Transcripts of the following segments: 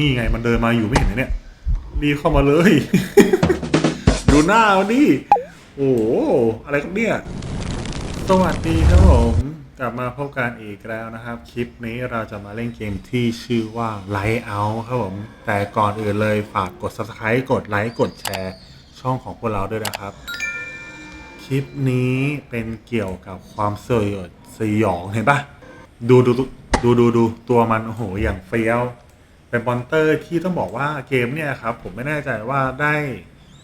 นี่ไงมันเดินมาอยู่ไม่เห็นเลยเนี่ยรีเข้ามาเลย ดูหน้ามันดิโอ้โหอะไรครับเนี่ย สวัสดีครับผมกลับมาพบกันอีกแล้วนะครับ คลิปนี้เราจะมาเล่นเกมที่ชื่อว่า Light Out ครับผม แต่ก่อนอื่นเลยฝากกด Subscribe กดไลค์กดแชร์ ช่องของพวกเราด้วยนะครับ คลิปนี้เป็นเกี่ยวกับความสยดสยองเห็นปะดูดูดูดูดูตัวมันโอ้โหอย่างเฟี้ยว เป็นมอนเตอร์ที่ต้องบอกว่าเกมเนี่ยครับผมไม่แน่ใจว่าได้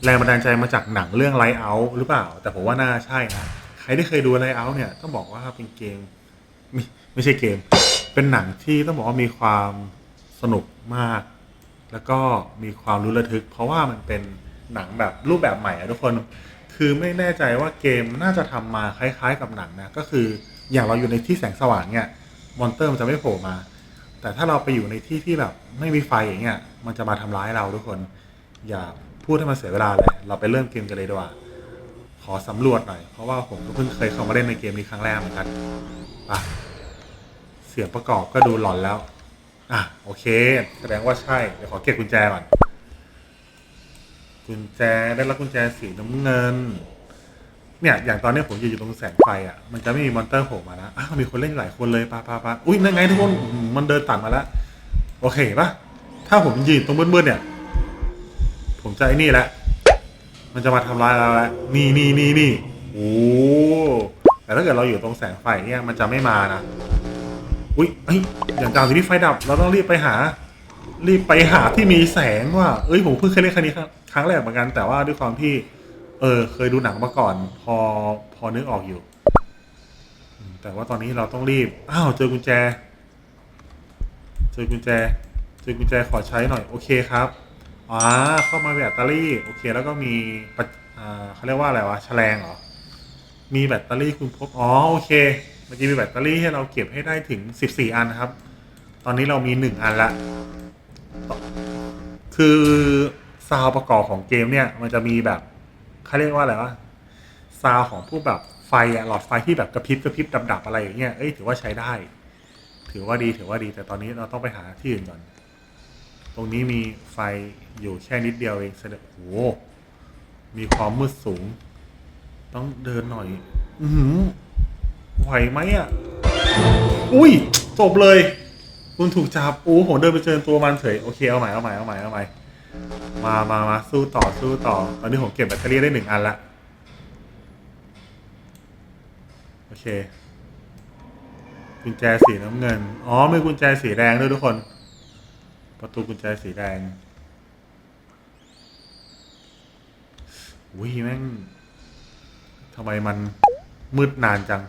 แรงบันดาลใจมาจากหนังเรื่องไลท์เอาหรือเปล่า แต่ผมว่าน่าใช่นะ ใครที่เคยดูไลท์เอาเนี่ยต้องบอกว่าเป็นเกมไม่ไม่ใช่เกม เป็นหนังที่ต้องบอกว่ามีความสนุกมาก แล้วก็มีความรู้ระทึก เพราะว่ามันเป็นหนังแบบรูปแบบใหม่อะทุกคน คือไม่แน่ใจว่าเกมน่าจะทำมาคล้ายๆกับหนังนะก็คืออย่างเราอยู่ในที่แสงสว่างเนี่ยมอนเตอร์มันจะไม่โผล่มา แต่ถ้าเราไปอยู่ในที่ที่แบบไม่มีไฟอย่างเงี้ยมันจะมาทำร้ายเราทุกคน อย่าพูดให้มันเสียเวลาเลย เราไปเริ่มเกมกันเลยดีกว่า ขอสำรวจหน่อย เพราะว่าผมก็เพิ่งเคยเข้ามาเล่นในเกมนี้ครั้งแรกเหมือนกันไปเสียงประกอบก็ดูหลอนแล้ว อะโอเค แสดงว่าใช่ เดี๋ยวขอเก็บกุญแจก่อน กุญแจได้รับกุญแจสีน้ำเงิน เนี่ยอย่างตอนนี้ผมยืนอยู่ตรงแสงไฟอะมันจะไม่มีมอนเตอร์โผล่มานะอ้าวมีคนเล่นหลายคนเลยปาปาปาอุ้ยนั่นไงทุกคนมันเดินตัดมาแล้วโอเคปะถ้าผมยืนตรงมืดๆเนี่ย ผมจะไอ้นี่แหละ มันจะมาทำร้ายเราแล้วนี่นี่นี่นี่โอ้แต่ถ้าเกิดเราอยู่ตรงแสงไฟเนี่ยมันจะไม่มานะอุ้ยเอ้ยอย่างกลางที่ไฟดับ เราต้องรีบไปหา รีบไปหาที่มีแสงว่ะเอ้ยผมเพิ่งเคยเล่นครั้งนี้ครั้งแรกเหมือนกันแต่ว่าด้วยความที่ เออ เคยดูหนังมาก่อน พอพอนึกออกอยู่ แต่ว่าตอนนี้เราต้องรีบ อ้าว เจอกุญแจ เจอกุญแจ เจอกุญแจขอใช้หน่อย โอเคครับอ่าเข้ามาแบตเตอรี่ โอเค แล้วก็มีอ่าเขาเรียกว่าอะไรวะแฉลงเหรอ มีแบตเตอรี่คุณพบ อ๋อ โอเค เมื่อกี้มีแบตเตอรี่ให้เราเก็บให้ได้ถึง 14 อันนะครับ ตอนนี้เรามี 1 อันละ คือซาวประกอบของเกมเนี่ย มันจะมีแบบ เขาเรียกว่าอะไรวะซาวของผู้แบบไฟอะหลอดไฟที่แบบกระพริบกระพริบดับดับๆอะไรอย่างเงี้ยเอ้ยถือว่าใช้ได้ ถือว่าดีถือว่าดี แต่ตอนนี้เราต้องไปหาที่อื่นก่อน ตรงนี้มีไฟอยู่แค่นิดเดียวเองแสดงโอ้โหมีความมืดสูง ต้องเดินหน่อยอือหือไหวไหมอะ อุ้ยจบเลย คุณถูกจับโอ้ผมเดินไปเจอตัวมันเฉยโอเคเอาใหม่เอาใหม่เอาใหม่เอาใหม่ มามามาสู้ต่อสู้ต่อ ตอนนี้ผมเก็บแบตเตอรี่ได้หนึ่งอันละ โอเค กุญแจสีน้ำเงิน อ๋อมีกุญแจสีแดงด้วยทุกคน ประตูกุญแจสีแดงอุ้ยแม่งทำไมมันมืดนานจัง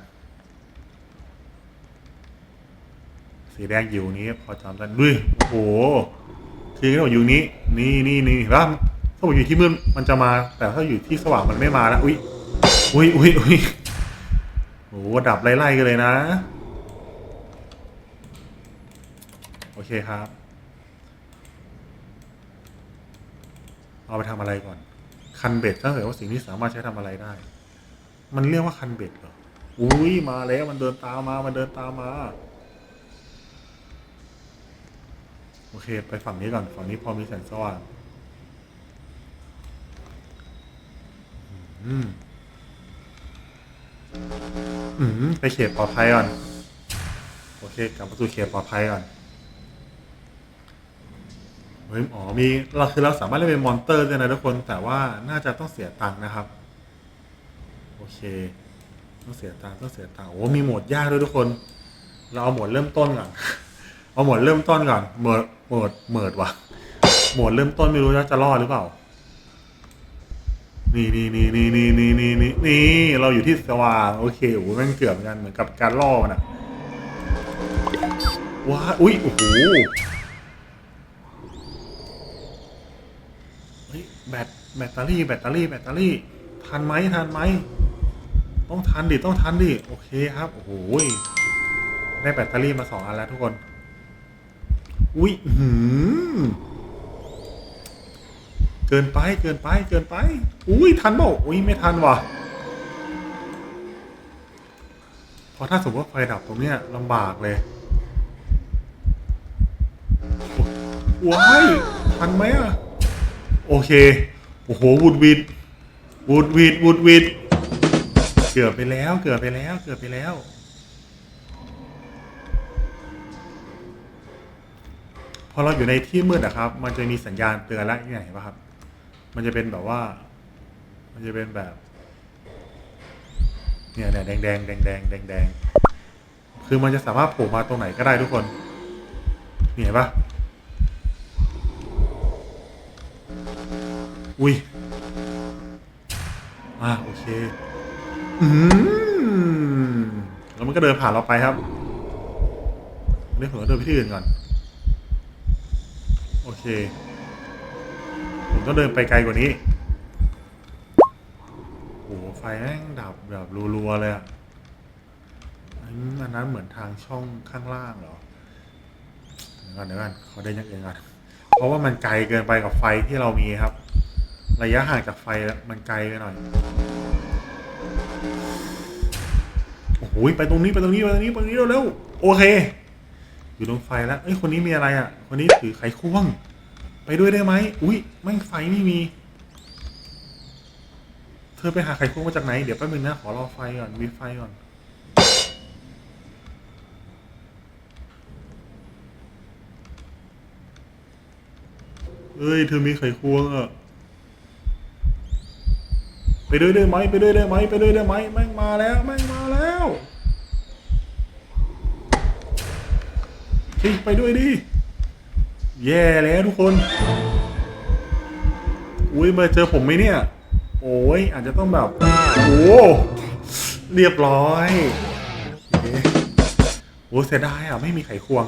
สีแดงอยู่นี้พอจำได้ด้วยโอ้โห คือถ้าอยู่นี้ นี่นี่นี่เห็นปะถ้าบอกอยู่ที่มืดมันจะมา แต่ถ้าอยู่ที่สว่างมันไม่มาแล้วอุ้ยอุ้ยอุ้ยอุ้ยโอ้โหดับไล่ๆกันเลยนะ โอเคครับ เอาไปทำอะไรก่อน คันเบ็ดถ้าเกิดว่าสิ่งที่สามารถใช้ทำอะไรได้ มันเรียกว่าคันเบ็ดเหรออุ้ยมาแล้วมันเดินตามมา มันเดินตามมา โอเค ไปฝั่งนี้ก่อน ฝั่งนี้พอมีแสงสว่างอืมอืมไปเขตปลอดภัยก่อน โอเคกลับประตูเขตปลอดภัยก่อนเฮ้ยอ๋อมีเราคือเราสามารถเล่นเป็นมอนเตอร์ได้นะทุกคน แต่ว่าน่าจะต้องเสียตังค์นะครับ โอเค ต้องเสียตังค์ต้องเสียตังค์โอ้มีโหมดยากด้วยทุกคน เราเอาโหมดเริ่มต้นก่อน เอาโหมดเริ่มต้นก่อนโหมด หมดโหมดว่ะโหมดเริ่มต้นไม่รู้ว่าจะรอดหรือเปล่า นี่นี่นี่นี่นี่นี่นี่นี่นี่เราอยู่ที่สว่างโอเคโอ้โหแม่งเกือบเหมือนกันเหมือนกับการล่อมันอะว้าอุ้ยโอ้โหเฮ้ยแบตแบตเตอรี่ แบตเตอรี่ แบตเตอรี่ทันไหมทันไหมต้องทันดิต้องทันดิโอเคครับโอ้โหได้แบตเตอรี่มาสองอันแล้วทุกคน อุ้ยหืเกินไปเกินไปเกินไป อุ้ยทันเปล่าอุ้ยไม่ทันว่ะเพราะถ้าสมมติว่าไฟดับตรงเนี้ยลำบากเลยโอ้ว้ายทันไหมอะ โอเค โอ้โหวูดวิดวูดวิดวูดวิดเกือบไปแล้ว เกือบไปแล้ว เกือบไปแล้ว อเราอยู่ในที่มืดอะครับ มันจะมีสัญญาณเตือนแล้วยังไงป่ะครับ มันจะเป็นแบบว่า มันจะเป็นแบบ เนี่ยเนี่ยแดงแดงแดงแดงแดงแดงคือมันจะสามารถโผล่มาตรงไหนก็ได้ทุกคนนี่เห็นปะอุ้ยอ่าโอเค อืมแล้วมันก็เดินผ่านเราไปครับเดี๋ยวผมต้องเดินไปที่อื่นก่อน เค ผมต้องเดินไปไกลกว่านี้โอ้โหไฟแม่งดับแบบรัวๆเลยอะอันอันนั้นเหมือนทางช่องข้างล่างเหรอเดี๋ยวก่อนเดี๋ยวก่อนขอได้ยังอื่นก่อนเพราะว่ามันไกลเกินไปกับไฟที่เรามีครับ ระยะห่างจากไฟมันไกลไปหน่อยโอ้โหไปตรงนี้ไปตรงนี้ไปตรงนี้ไปตรงนี้เร็วๆโอเค อยู่ตรงไฟแล้วเอ้ยคนนี้มีอะไรอะ คนนี้ถือไขควง ด้วยได้ไหมอุ้ยแม่ไฟไม่มี เธอไปหาไขควงมาจากไหน เดี๋ยวแป๊บนึงนะ ขอรอไฟก่อนมีไฟก่อนเอ้ย เธอมีไขควงอะไปด้วยได้ไหมไปด้วยได้ไหมไปด้วยได้ไหมแม่งมาแล้วแม่งมาแล้วจิไปด้วยดิ แย่แล้วทุกคน อุ้ยมาเจอผมไหมเนี่ย โอ้ยอาจจะต้องแบบ โอ้เรียบร้อยโอ้เสียดายอะ ไม่มีไขควง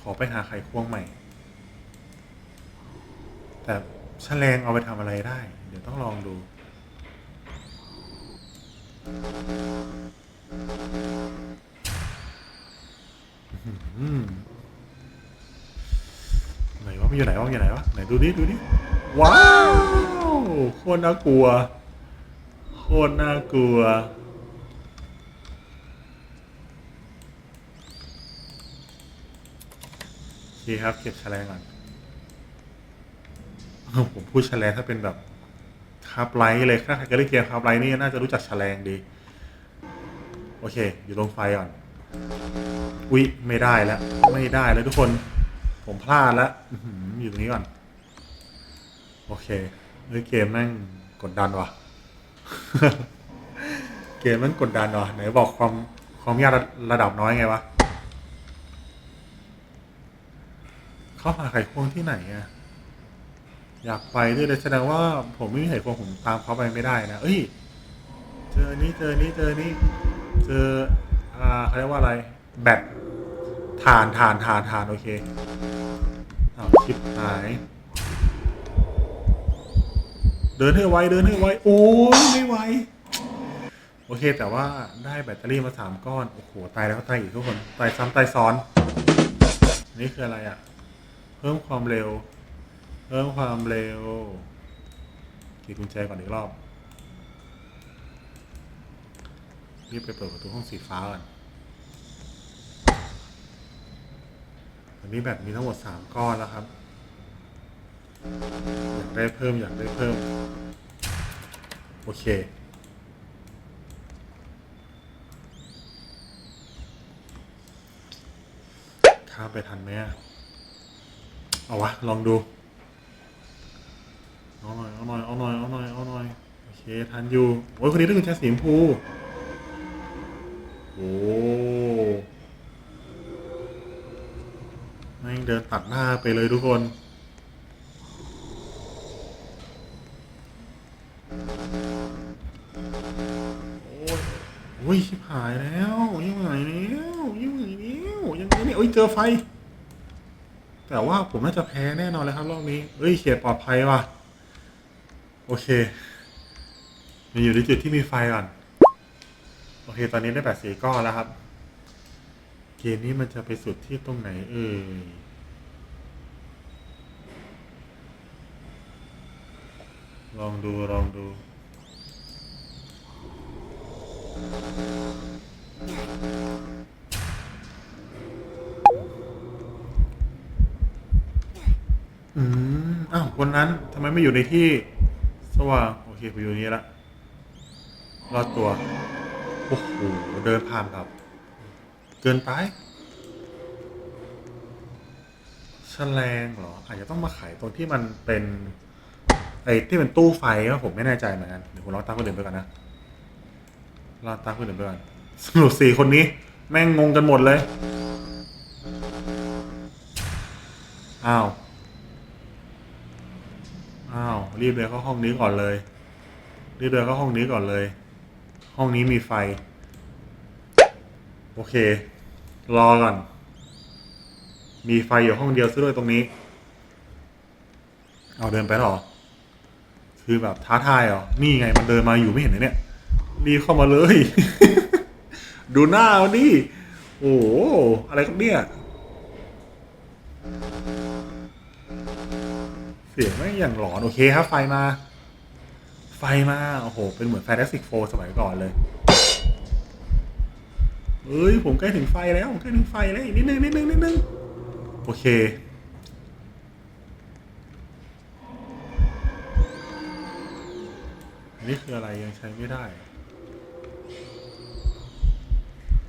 ขอไปหาไขควงใหม่ แต่แฉลงเอาไปทำอะไรได้ เดี๋ยวต้องลองดู ไหนวะมันอยู่ไหนวะมันอยู่ไหนวะไหนดูดิดูดิว้าวโคตรน่ากลัวโคตรน่ากลัวโอเคครับเก็บแฉลงก่อนผมพูดแฉลงถ้าเป็นแบบคาบไลท์เลยถ้าใครเคยเล่นเกมคาบไลท์นี่น่าจะรู้จักแฉลงดี โอเค อยู่ตรงไฟก่อน อุ๊ยไม่ได้แล้ว ไม่ได้แล้วทุกคน ผมพลาดแล้วอยู่ตรงนี้ก่อน โอเคเฮ้ยเกมแม่งกดดันว่ะ เกมแม่งกดดันว่ะไหนบอกความความยากระระดับน้อยไงวะ เข้าหาไข่ควงที่ไหนอะอยากไปด้วยเลยแสดงว่าผมไม่มีไข่ควงผมตามเขาไปไม่ได้นะ เอ้ย เจอนี้เจอนี้เจอนนี้ เจอ อ่าเขาเรียกว่าอะไร แบตฐานฐานฐานฐานโอเคเอาชิปหาย เดินให้ไวเดินให้ไวโอ้ยไม่ไหวโอเค แต่ว่าได้แบตเตอรี่มาสามก้อน โอ้โห ตายแล้วตายอีกทุกคน ตายซ้ำตายซ้อน นี่คืออะไรอะ่ะ เพิ่มความเร็ว เพิ่มความเร็วกีดกุญแจก่อนอีกรอบ รีบไปเปิดประตูห้องสีฟ้าก่อน อนนี้แบตมีทั้งหมดสามก้อนแล้วครับ อยากได้เพิ่มอยากได้เพิ่ม โอเค ข้ามไปทันไหมเอาวะ ลองดู เอาหน่อย เอาหน่อย เอาหน่อย เอาหน่อย เอาหน่อย โอเค ทันอยู่ โอ้ยคนนี้ได้กุญแจสีชมพูโอ้แม่งเดินตัดหน้าไปเลยทุกคน โอ้ยโอ้ยชิบหายแล้วยังไงแล้วยังไงแล้วยังไงเนี่ยโอ้ยเจอไฟ แต่ว่าผมน่าจะแพ้แน่นอนเลยครับรอบนี้เอ้ยเขียปลอดภัยว่ะ โอเคมันอยู่ในจุดที่มีไฟก่อน โอเค ตอนนี้ได้แปดสีก้อนแล้วครับ ณฑ์นี้มันจะไปสุดที่ตรงไหน เอ่ยลองดู ลองดูอืมอ้าวคนนั้นทำไมไม่อยู่ในที่ สว่าง โอเคไปอยู่นี่ละรอดตัว โอ้โห เดินผ่านแบบ เกินไปแฉลงเหรอ อาจจะต้องมาขายตรงที่มันเป็น ไอ้ที่เป็นตู้ไฟก็ผมไม่แน่ใจเหมือนกันเดี๋ยวผมลองตั้งคนอื่นไปก่อนนะลองตั้งคนอื่นไปก่อนสรุปสี่คนนี้ แม่งงงกันหมดเลย อ้าว อ้าว รีบเดินเข้าห้องนี้ก่อนเลย รีบเดินเข้าห้องนี้ก่อนเลย ห้องนี้มีไฟ โอเค รอก่อน มีไฟอยู่ห้องเดียวซะด้วยตรงนี้ เอาเดินไปหรอ คือแบบท้าทายเหรอ นี่ไงมันเดินมาอยู่ไม่เห็นเลยเนี่ยรีเข้ามาเลย ดูหน้ามันดิโอ้โหอะไรครับเนี่ย เสียงไม่อย่างหลอน โอเคครับ ไฟมา ไฟมา โอ้โห เป็นเหมือนแฟนตาซีโฟสมัยก่อนเลย เอ้ยผมใกล้ถึงไฟแล้วผมใกล้ถึงไฟแล้วนิดนึงนิดนึงนิดนึงโอเค อันนี้คืออะไรยังใช้ไม่ได้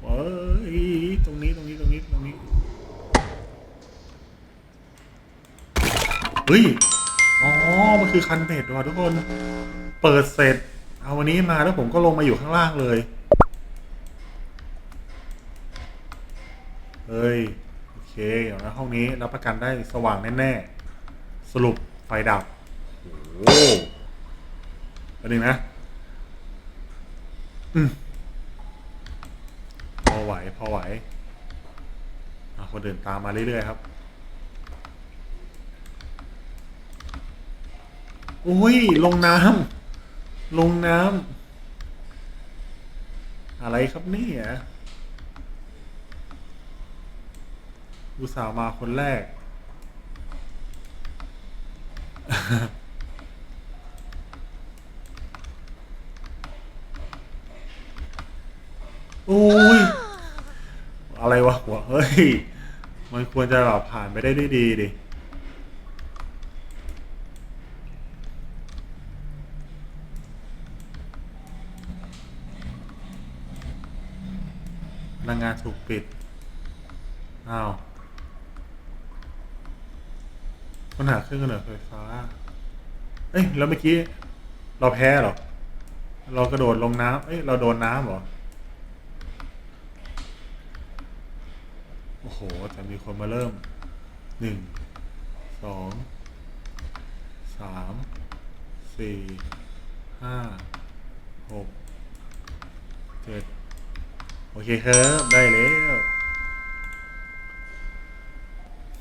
เอ้ยตรงนี้ตรงนี้ตรงนี้ตรงนี้เฮ้ยอ๋อ มันคือคันเบ็ดว่ะทุกคน เปิดเสร็จ เอาวันนี้มาแล้วผมก็ลงมาอยู่ข้างล่างเลย เฮ้ย โอเคอย่างนั้น ห้องนี้รับประกันได้สว่างแน่ๆ สรุปไฟดับโอ้โหอันนี้นะอืมพอไหว พอไหวคนอื่นตามมาเรื่อยๆครับ อุ้ย ลงน้ำลงน้ำอะไรครับเนี่ย อุตส่าห์มาคนแรก โอ้ย อะไรวะหัวเฮ้ย มันควรจะแบบผ่านไปได้ด้วยดีดิพนักงานถูกปิด อ้าว ปัญหาเครื่องกำเนิดไฟฟ้า เอ้ยแล้วเมื่อกี้ เราแพ้เหรอ เรากระโดดลงน้ำเอ้ยเราโดนน้ำเหรอ โอ้โห แต่มีคนมาเริ่ม หนึ่ง สอง สาม สี่ ห้า หก เจ็ด โอเคครับ ได้แล้ว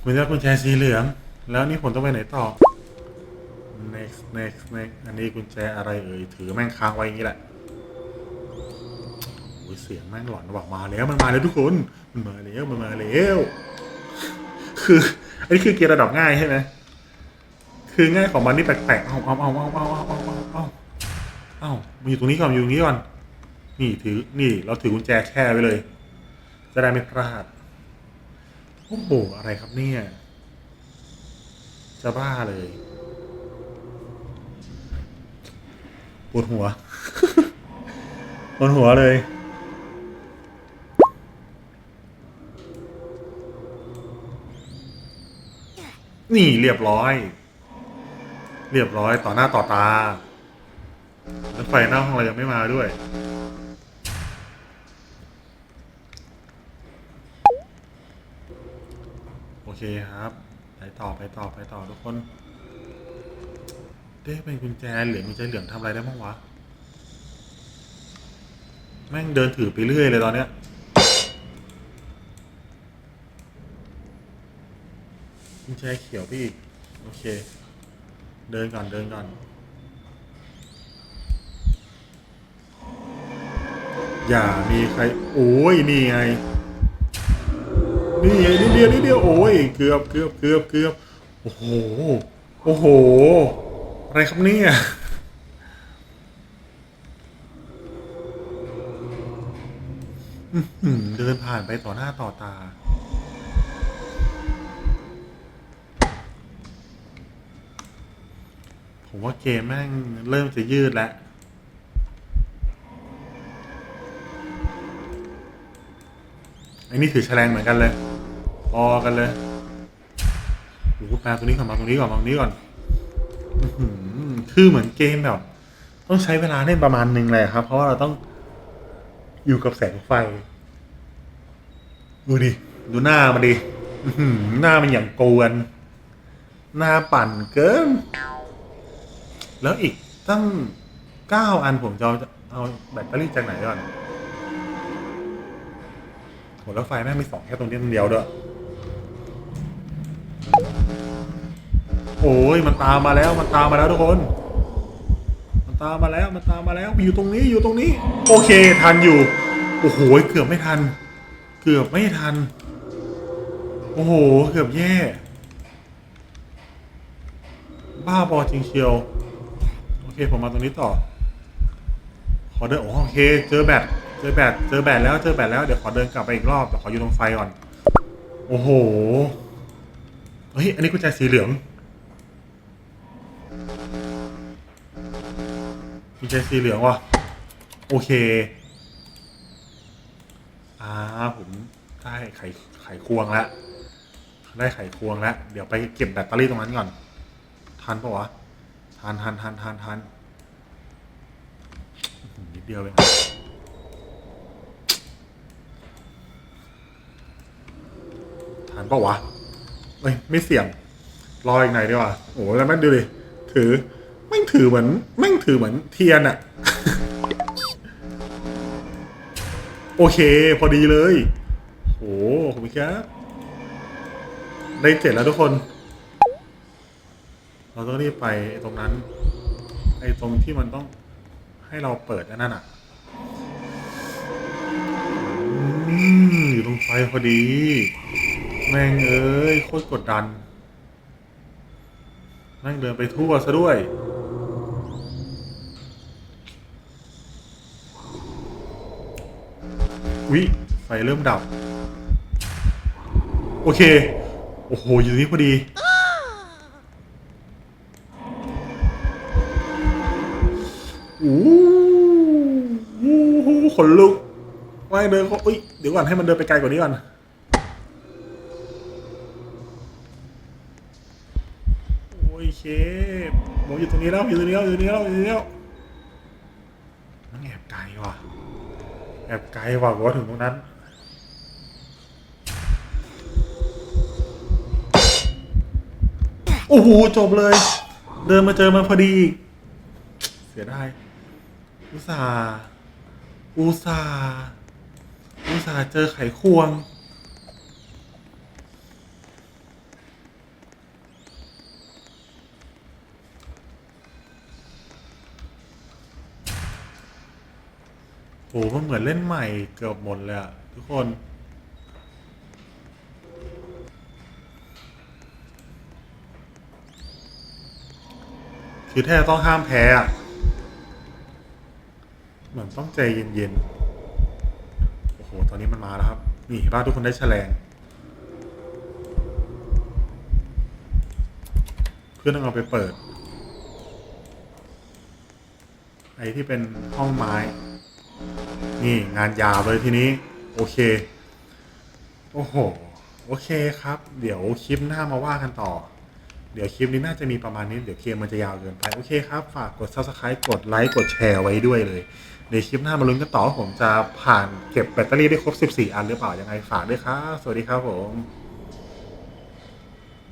คุณได้กุญแจสีเหลือง แล้วนี่ผมต้องไปไหนต่อ next next next อันนี้กุญแจอะไรเอ่ย ถือแม่งค้างไว้อย่างนี้แหละโอ้ยเสียงแม่งหลอนว่ะมาแล้วมันมาแล้วทุกคน มันมาแล้วมันมาแล้ว คือ อันนี้คือเกียร์ระดับง่ายใช่ไหมคือง่ายของมันนี่แปลกๆเอาเอาเอาเอาเอาเอาเอาเอาเอาเอามาอยู่ตรงนี้ก่อนอยู่ตรงนี้ก่อน นี่ถือ นี่ เราถือกุญแจแช่ไว้เลย จะได้ไม่พลาด โอ้โห อะไรครับเนี่ย จะบ้าเลยปวดหัวปวดหัวเลย นี่เรียบร้อย เรียบร้อยต่อหน้าต่อตาแล้วไฟหน้าห้องเรายังไม่มาด้วยโอเคครับ ต่อไปต่อไปต่อทุกคนเด้เป็นกุญแจเหลืองกุญแจเหลืองทำอะไรได้บ้างวะ แม่งเดินถือไปเรื่อยเลยตอนเนี้ยกุญแจเขียวพี่โอเค เดินก่อนเดินก่อนอย่ามีใคร โอ้ย นี่ไง นี่ไงนิดเดียวนิดเดียวโอ้ยเกือบเกือบเกือบเกือบโอ้โหโอ้โห อะไรครับเนี่ยเดินผ่านไปต่อหน้าต่อตา ผมว่าเกมแม่งเริ่มจะยืดแล้วไอ้นี่ถือแฉลงเหมือนกันเลย พอกันเลยโอ้โหมาตรงนี้ก่อนมาตรงนี้ก่อนมาตรงนี้ก่อนคือเหมือนเกมแบบ ต้องใช้เวลาเล่นประมาณหนึ่งเลยครับ เพราะว่าเราต้องอยู่กับแสงไฟ ดูดิ ดูหน้ามันดิหน้ามันอย่างกวน หน้าปั่นเกิน แล้วอีกตั้งเก้าอันผมจะเอาเอาแบตเตอรี่จากไหนก่อนโหแล้วไฟแม่งมีสองแค่ตรงนี้ตรงเดียวด้วย โอ้ยมันตามมาแล้วมันตามมาแล้วทุกคน มันตามมาแล้วมันตามมาแล้วอยู่ตรงนี้อยู่ตรงนี้ โอเคทันอยู่ โอ้โหเกือบไม่ทัน เกือบไม่ทัน โอ้โหเกือบแย่ บ้าบอจริงเชียว โอเคผมมาตรงนี้ต่อ ขอเดินโอ้โอเค เจอแบตเจอแบตเจอแบตแล้วเจอแบตแล้วเดี๋ยวขอเดินกลับไปอีกรอบแต่ขออยู่ตรงไฟก่อน โอ้โหเฮ้ยอันนี้กุญแจสีเหลือง กุญแจสีเหลืองว่ะโอเค อ่า ผมได้ไขไขควงแล้วได้ไขควงแล้ว เดี๋ยวไปเก็บแบตเตอรี่ตรงนั้นก่อน ทันปะวะ ทันทันทันทันทันนิดเดียวเองทันปะวะเอ้ย ไม่เสี่ยง รออีกหน่อยดีกว่า โอ้แล้วแม่งดูดิ ถือ แม่งถือเหมือน แม่ง ถือเหมือนเทียนอะโอเค พอดีเลยโอ้โหขอบคุณครับ ได้เจ็ดแล้วทุกคน เราต้องรีบไปตรงนั้น ไอ้ตรงที่มันต้องให้เราเปิดนั่นอะอืมอยู่ตรงไฟพอดี แม่งเอ้ย โคตรกดดัน แม่งเดินไปทั่วซะด้วย วิไฟเริ่มดับ โอเค โอ้โห อยู่ตรงนี้พอดี อู้หูขนลุกว่เดินเขาอุ้ย เดี๋ยวก่อนให้มันเดินไปไกลกว่านี้ก่อน โอเคผมอยู่ตรงนี้แล้ว อยู่ตรงนี้แล้ว อยู่ตรงนี้แล้ว อยู่ตรงนี้แล้วนั่งแอบไกลว่ะ แอบไกลว่ะกว่าถึงตรงนั้น โอ้โห จบเลย เดินมาเจอมันพอดี เสียดายอุตส่าห์อุตส่าห์อุตส่าห์เจอไขควง โอ้มันเหมือนเล่นใหม่เกือบหมดเลยอะทุกคน คือแท้ต้องห้ามแพ้อะเหมือนต้องใจเย็นๆ โอ้โห ตอนนี้มันมาแล้วครับ นี่เห็นป่ะทุกคนได้แฉลง เพื่อนต้องเอาไปเปิด ไอ้ที่เป็นห้องไม้ นี่งานยาวเลยทีนี้ โอเค โอ้โห โอเคครับ เดี๋ยวคลิปหน้ามาว่ากันต่อ เดี๋ยวคลิปนี้น่าจะมีประมาณนี้ เดี๋ยวเกมมันจะยาวเกินไป โอเคครับ ฝากกด subscribe กดไลค์ กดแชร์ไว้ด้วยเลย ในคลิปหน้ามาลุ้นกันต่อว่าผมจะผ่านเก็บแบตเตอรี่ได้ครบ 14 อันหรือเปล่า ยังไงฝากด้วยครับ สวัสดีครับผม